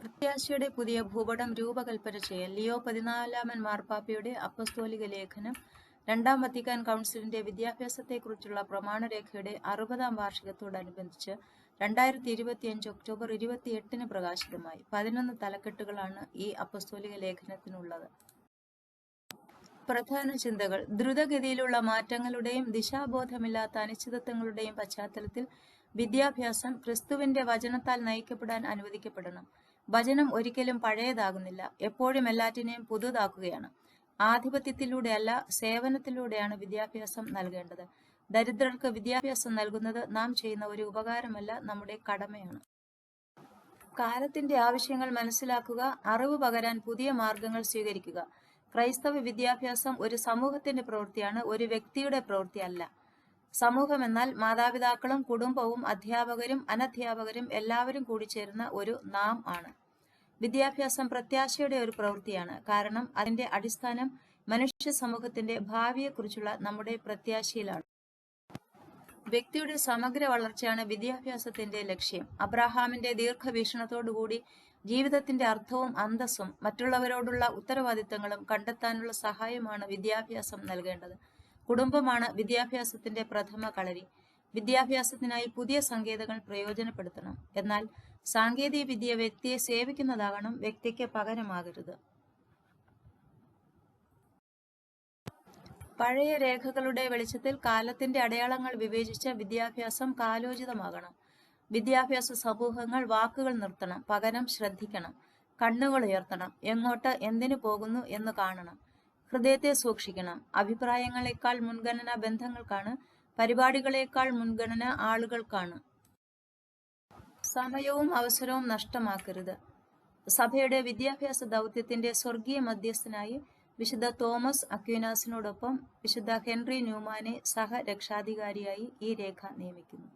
പ്രത്യാശയുടെ പുതിയ ഭൂപടം രൂപകൽപ്പന ചെയ്യൽ ലിയോ പതിനാലാമൻ മാർപ്പാപ്പയുടെ അപ്പസ്തോലിക ലേഖനം രണ്ടാം വത്തിക്കാൻ കൗൺസിലിന്റെ വിദ്യാഭ്യാസത്തെക്കുറിച്ചുള്ള പ്രമാണരേഖയുടെ അറുപതാം വാർഷികത്തോടനുബന്ധിച്ച് രണ്ടായിരത്തി ഇരുപത്തിയഞ്ച് ഒക്ടോബർ ഇരുപത്തിയെട്ടിന് പ്രകാശിതമായി. പതിനൊന്ന് തലക്കെട്ടുകളാണ് ഈ അപ്പസ്തോലിക ലേഖനത്തിനുള്ളത്. പ്രധാന ചിന്തകൾ. ദ്രുതഗതിയിലുള്ള മാറ്റങ്ങളുടെയും ദിശാബോധമില്ലാത്ത അനിശ്ചിതത്വങ്ങളുടെയും പശ്ചാത്തലത്തിൽ വിദ്യാഭ്യാസം ക്രിസ്തുവിന്റെ വചനത്താൽ നയിക്കപ്പെടാൻ അനുവദിക്കപ്പെടണം. വചനം ഒരിക്കലും പഴയതാകുന്നില്ല. എപ്പോഴും എല്ലാറ്റിനെയും പുതുതാക്കുകയാണ്. ആധിപത്യത്തിലൂടെയല്ല സേവനത്തിലൂടെയാണ് വിദ്യാഭ്യാസം നൽകേണ്ടത്. ദരിദ്രർക്ക് വിദ്യാഭ്യാസം നൽകുന്നത് നാം ചെയ്യുന്ന ഒരു ഉപകാരമല്ല നമ്മുടെ കടമയാണ്. കാലത്തിന്റെ ആവശ്യങ്ങൾ മനസ്സിലാക്കുക അറിവ് പകരാൻ പുതിയ മാർഗങ്ങൾ സ്വീകരിക്കുക. ക്രൈസ്തവ വിദ്യാഭ്യാസം ഒരു സമൂഹത്തിന്റെ പ്രവൃത്തിയാണ് ഒരു വ്യക്തിയുടെ പ്രവൃത്തിയല്ല. സമൂഹം എന്നാൽ മാതാപിതാക്കളും കുടുംബവും അധ്യാപകരും അനധ്യാപകരും എല്ലാവരും കൂടി ചേരുന്ന ഒരു നാം ആണ്. വിദ്യാഭ്യാസം പ്രത്യാശയുടെ ഒരു പ്രവൃത്തിയാണ്. കാരണം അതിന്റെ അടിസ്ഥാനം മനുഷ്യ സമൂഹത്തിന്റെ ഭാവിയെക്കുറിച്ചുള്ള നമ്മുടെ പ്രത്യാശയിലാണ്. വ്യക്തിയുടെ സമഗ്ര വളർച്ചയാണ് വിദ്യാഭ്യാസത്തിന്റെ ലക്ഷ്യം. അബ്രാഹാമിന്റെ ദീർഘവീക്ഷണത്തോടുകൂടി ജീവിതത്തിന്റെ അർത്ഥവും അന്തസ്സും മറ്റുള്ളവരോടുള്ള ഉത്തരവാദിത്തങ്ങളും കണ്ടെത്താനുള്ള സഹായമാണ് വിദ്യാഭ്യാസം നൽകേണ്ടത്. കുടുംബമാണ് വിദ്യാഭ്യാസത്തിന്റെ പ്രഥമ കളരി. വിദ്യാഭ്യാസത്തിനായി പുതിയ സങ്കേതങ്ങൾ പ്രയോജനപ്പെടുത്തണം. എന്നാൽ സാങ്കേതിക വിദ്യ വ്യക്തിയെ സേവിക്കുന്നതാകണം വ്യക്തിക്ക് പകരമാകരുത്. പഴയ രേഖകളുടെ വെളിച്ചത്തിൽ കാലത്തിന്റെ അടയാളങ്ങൾ വിവേചിച്ച വിദ്യാഭ്യാസം കാലോചിതമാകണം. വിദ്യാഭ്യാസ സമൂഹങ്ങൾ വാക്കുകൾ നിർത്തണം പകരം ശ്രദ്ധിക്കണം കണ്ണുകൾ ഉയർത്തണം എങ്ങോട്ട് എന്തിനു പോകുന്നു എന്ന് കാണണം. ഹൃദയത്തെ സൂക്ഷിക്കണം. അഭിപ്രായങ്ങളെക്കാൾ മുൻഗണന ബന്ധങ്ങൾക്കാണ് പരിപാടികളെക്കാൾ മുൻഗണന ആളുകൾക്കാണ്. സമയവും അവസരവും നഷ്ടമാക്കരുത്. സഭയുടെ വിദ്യാഭ്യാസ ദൗത്യത്തിന്റെ സ്വർഗീയ മധ്യസ്ഥനായി വിശുദ്ധ തോമസ് അക്വിനാസിനോടൊപ്പം വിശുദ്ധ ഹെൻറി ന്യൂമാനെ സഹരക്ഷാധികാരിയായി ഈ രേഖ നിയമിക്കുന്നു.